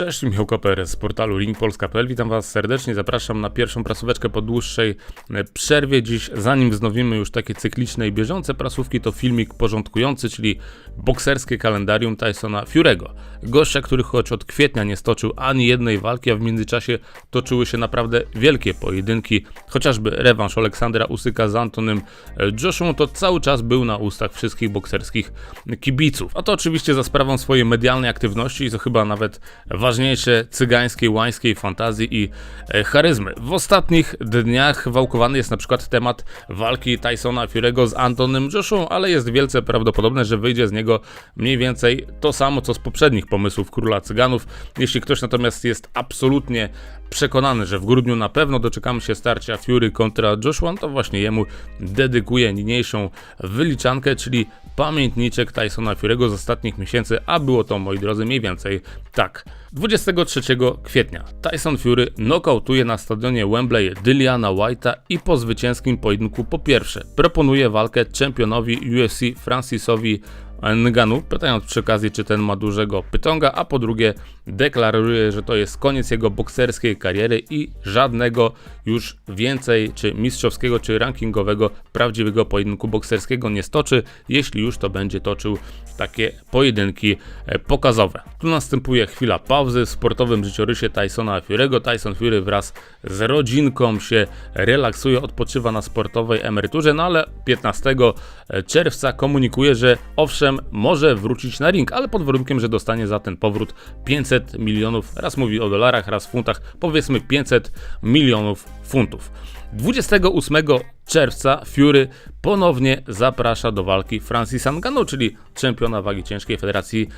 Cześć, Michał Koper z portalu ringpolska.pl. Witam Was serdecznie, zapraszam na pierwszą prasóweczkę po dłuższej e, przerwie. Dziś, zanim wznowimy już takie cykliczne i bieżące prasówki, to filmik porządkujący, czyli bokserskie kalendarium Tysona Furego. Gościa, który choć od kwietnia nie stoczył ani jednej walki, a w międzyczasie toczyły się naprawdę wielkie pojedynki, chociażby rewanż Aleksandra Usyka z Antonym Joshua, to cały czas był na ustach wszystkich bokserskich kibiców. A to oczywiście za sprawą swojej medialnej aktywności i to chyba nawet ważniejsze cygańskiej, łańskiej fantazji i e, charyzmy. W ostatnich dniach wałkowany jest na przykład temat walki Tysona Furego z Antonym Joshua, ale jest wielce prawdopodobne, że wyjdzie z niego mniej więcej to samo, co z poprzednich pomysłów Króla Cyganów. Jeśli ktoś natomiast jest absolutnie przekonany, że w grudniu na pewno doczekamy się starcia Fury kontra Joshua, to właśnie jemu dedykuję niniejszą wyliczankę, czyli pamiętniczek Tysona Furego z ostatnich miesięcy, a było to, moi drodzy, mniej więcej tak. 23 kwietnia Tyson Fury nokautuje na stadionie Wembley Dilliana White'a i po zwycięskim pojedynku po pierwsze proponuje walkę czempionowi UFC Francisowi Nganu, pytając przy okazji, czy ten ma dużego pytonga, a po drugie deklaruje, że to jest koniec jego bokserskiej kariery i żadnego już więcej, czy mistrzowskiego, czy rankingowego, prawdziwego pojedynku bokserskiego nie stoczy, jeśli już to będzie toczył takie pojedynki e, pokazowe. Tu następuje chwila pauzy w sportowym życiorysie Tysona Fury'ego. Tyson Fury wraz z rodzinką się relaksuje, odpoczywa na sportowej emeryturze, no ale 15 czerwca komunikuje, że owszem, może wrócić na ring, ale pod warunkiem, że dostanie za ten powrót 500 milionów, raz mówi o dolarach, raz funtach, powiedzmy 500 milionów funtów. 28 czerwca Fury ponownie zaprasza do walki Francisa Ngannou, czyli czempiona wagi ciężkiej Federacji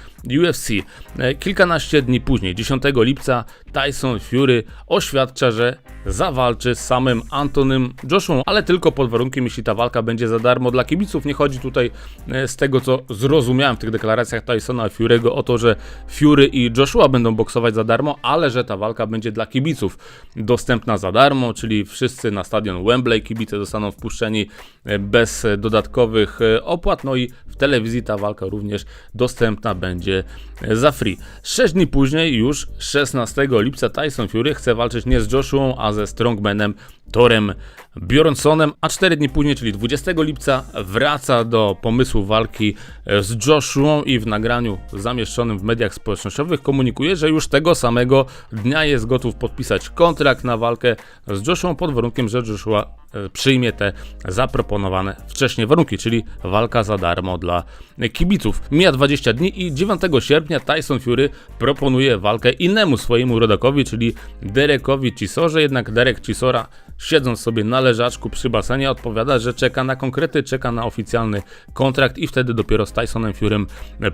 UFC. E, Kilkanaście dni później, 10 lipca, Tyson Fury oświadcza, że zawalczy z samym Antonym Joshua, ale tylko pod warunkiem, jeśli ta walka będzie za darmo dla kibiców. Nie chodzi tutaj e, z tego, co zrozumiałem w tych deklaracjach Tysona Fury'ego o to, że Fury i Joshua będą boksować za darmo, ale że ta walka będzie dla kibiców dostępna za darmo, czyli wszyscy na stadion Wembley kibice zostaną wpuszczeni e, bez dodatkowych e, opłat, no i w telewizji ta walka również dostępna będzie za free. 6 dni później, już 16 lipca, Tyson Fury chce walczyć nie z Joshua, a ze strongmanem Torem Bjornsonem, a 4 dni później, czyli 20 lipca, wraca do pomysłu walki z Joshua i w nagraniu zamieszczonym w mediach społecznościowych komunikuje, że już tego samego dnia jest gotów podpisać kontrakt na walkę z Joshua pod warunkiem, że Joshua e, przyjmie te zaproponowane wcześniej warunki, czyli walka za darmo dla kibiców. Mija 20 dni i 9 sierpnia Tyson Fury proponuje walkę innemu swojemu rodakowi, czyli Derekowi Cisorze, jednak Derek Cisora siedząc sobie na leżaczku przy basenie odpowiada, że czeka na konkrety, czeka na oficjalny kontrakt i wtedy dopiero z Tysonem Furym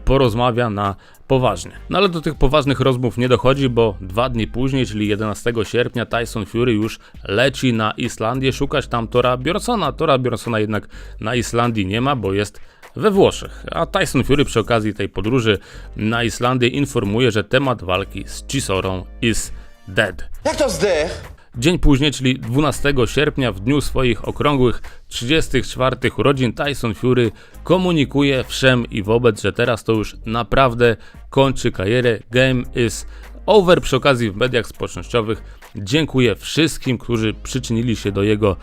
porozmawia na poważnie. No ale do tych poważnych rozmów nie dochodzi, bo dwa dni później, czyli 11 sierpnia, Tyson Fury już leci na Islandię szukać tam Tora Bjornsona. Tora Bjornsona jednak na Islandii nie ma, bo jest we Włoszech. A Tyson Fury przy okazji tej podróży na Islandię informuje, że temat walki z Chisorą is dead. Jak to zdech? Dzień później, czyli 12 sierpnia, w dniu swoich okrągłych 34 urodzin, Tyson Fury komunikuje wszem i wobec, że teraz to już naprawdę kończy karierę. Game is over. Przy okazji w mediach społecznościowych dziękuję wszystkim, którzy przyczynili się do jego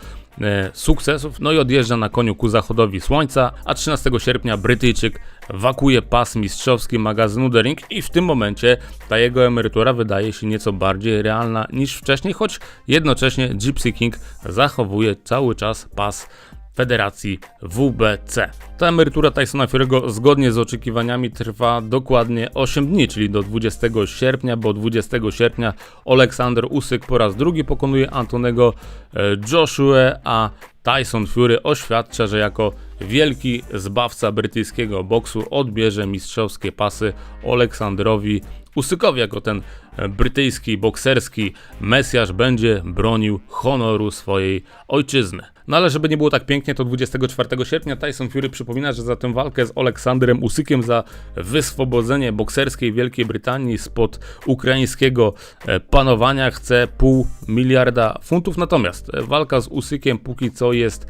sukcesów. No i odjeżdża na koniu ku zachodowi słońca, a 13 sierpnia Brytyjczyk wakuje pas mistrzowski magazynu The Ring i w tym momencie ta jego emerytura wydaje się nieco bardziej realna niż wcześniej, choć jednocześnie Gypsy King zachowuje cały czas pas Federacji WBC. Ta emerytura Tysona Fury'ego zgodnie z oczekiwaniami trwa dokładnie 8 dni, czyli do 20 sierpnia, bo 20 sierpnia Aleksander Usyk po raz drugi pokonuje Antonego e, Joshua, a Tyson Fury oświadcza, że jako wielki zbawca brytyjskiego boksu odbierze mistrzowskie pasy Aleksandrowi Usykowi jako ten e, brytyjski bokserski mesjasz będzie bronił honoru swojej ojczyzny. No ale żeby nie było tak pięknie, to 24 sierpnia Tyson Fury przypomina, że za tę walkę z Oleksandrem Usykiem za wyswobodzenie bokserskiej Wielkiej Brytanii spod ukraińskiego e, panowania chce pół miliarda funtów. Natomiast e, walka z Usykiem póki co jest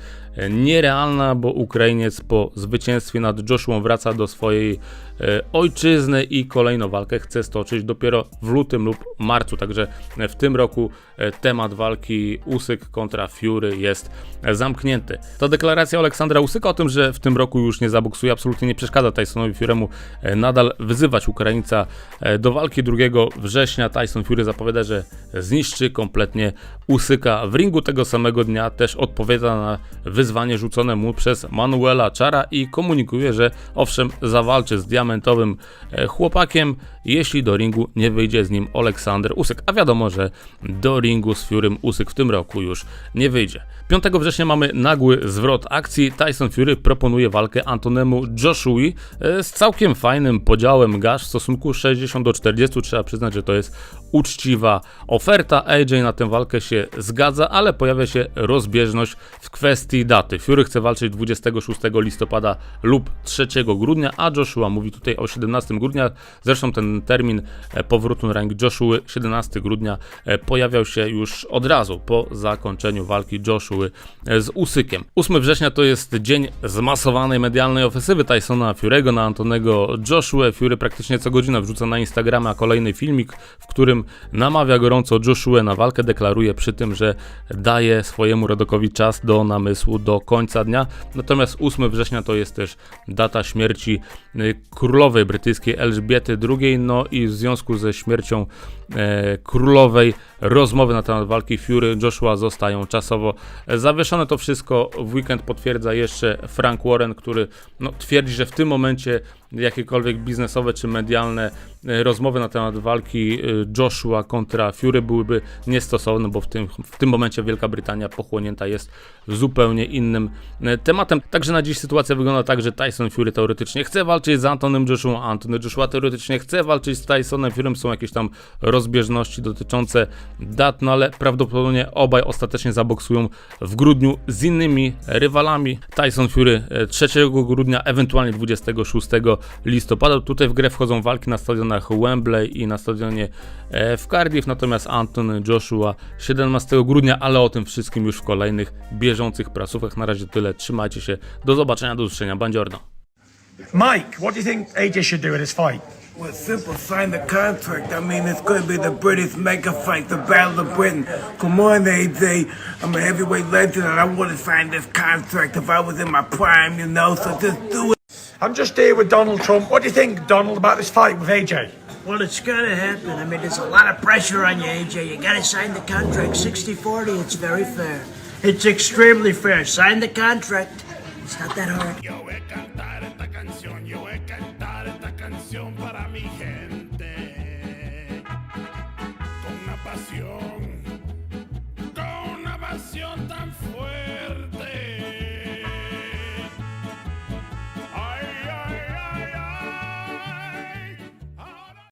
nierealna, bo Ukrainiec po zwycięstwie nad Joshua wraca do swojej e, ojczyzny i kolejną walkę chce stoczyć dopiero w lutym lub marcu. Także w tym roku e, temat walki Usyk kontra Fury jest zamknięty. Ta deklaracja Aleksandra Usyka o tym, że w tym roku już nie zaboksuje, absolutnie nie przeszkadza Tysonowi Furemu e, nadal wyzywać Ukraińca do walki 2 września. Tyson Fury zapowiada, że zniszczy kompletnie Usyka. W ringu tego samego dnia też odpowiada na wyzwanie rzucone mu przez Manuela Czara i komunikuje, że owszem, zawalczy z diamentowym e, chłopakiem, jeśli do ringu nie wyjdzie z nim Aleksander Usyk. A wiadomo, że do ringu z Furym Usyk w tym roku już nie wyjdzie. 5 września mamy nagły zwrot akcji. Tyson Fury proponuje walkę Antonemu Joshui e, z całkiem fajnym podziałem gaż w stosunku 60 do 40. Trzeba przyznać, że to jest uczciwa oferta. AJ na tę walkę się zgadza, ale pojawia się rozbieżność w kwestii daty. Fury chce walczyć 26 listopada lub 3 grudnia, a Joshua mówi tutaj o 17 grudnia. Zresztą ten termin e, powrotu na rank Joshua 17 grudnia e, pojawiał się już od razu po zakończeniu walki Joshua e, z Usykiem. 8 września to jest dzień zmasowanej medialnej ofensywy Tysona Fury'ego na Antonego Joshua. Fury praktycznie co godzina wrzuca na Instagrama kolejny filmik, w którym namawia gorąco Joshua na walkę, deklaruje przy tym, że daje swojemu rodokowi czas do namysłu do końca dnia. Natomiast 8 września to jest też data śmierci y, królowej brytyjskiej Elżbiety II, no i w związku ze śmiercią e, królowej rozmowy na temat walki Fury Joshua zostają czasowo zawieszone. To wszystko w weekend potwierdza jeszcze Frank Warren, który no, twierdzi, że w tym momencie jakiekolwiek biznesowe czy medialne e, rozmowy na temat walki e, Joshua kontra Fury byłyby niestosowne, bo w tym, w tym momencie Wielka Brytania pochłonięta jest zupełnie innym e, tematem. Także na dziś sytuacja wygląda tak, że Tyson Fury teoretycznie chce walczyć z Antonem Joshua, Antony Joshua teoretycznie chce walczyć z Tysonem Furym. Są jakieś tam rozbieżności dotyczące dat, no ale prawdopodobnie obaj ostatecznie zaboksują w grudniu z innymi rywalami. Tyson Fury e, 3 grudnia, ewentualnie 26 listopada. Tutaj w grę wchodzą walki na stadionach Wembley i na stadionie e, w Cardiff, natomiast Anton Joshua 17 grudnia, ale o tym wszystkim już w kolejnych bieżących prasówkach. Na razie tyle, trzymajcie się, do zobaczenia, do usłyszenia, Bandziorno. Mike, what do you think AJ should do in this fight? Well, simple, sign the contract. I mean, it's going to be the British mega fight, the Battle of Britain. Come on, AJ. I'm a heavyweight legend, and I want to sign this contract if I was in my prime, you know. So just do it. I'm just here with Donald Trump. What do you think, Donald, about this fight with AJ? Well, it's gonna happen. I mean, there's a lot of pressure on you, AJ. You gotta sign the contract 60-40. It's very fair. It's extremely fair. Sign the contract. It's not that hard.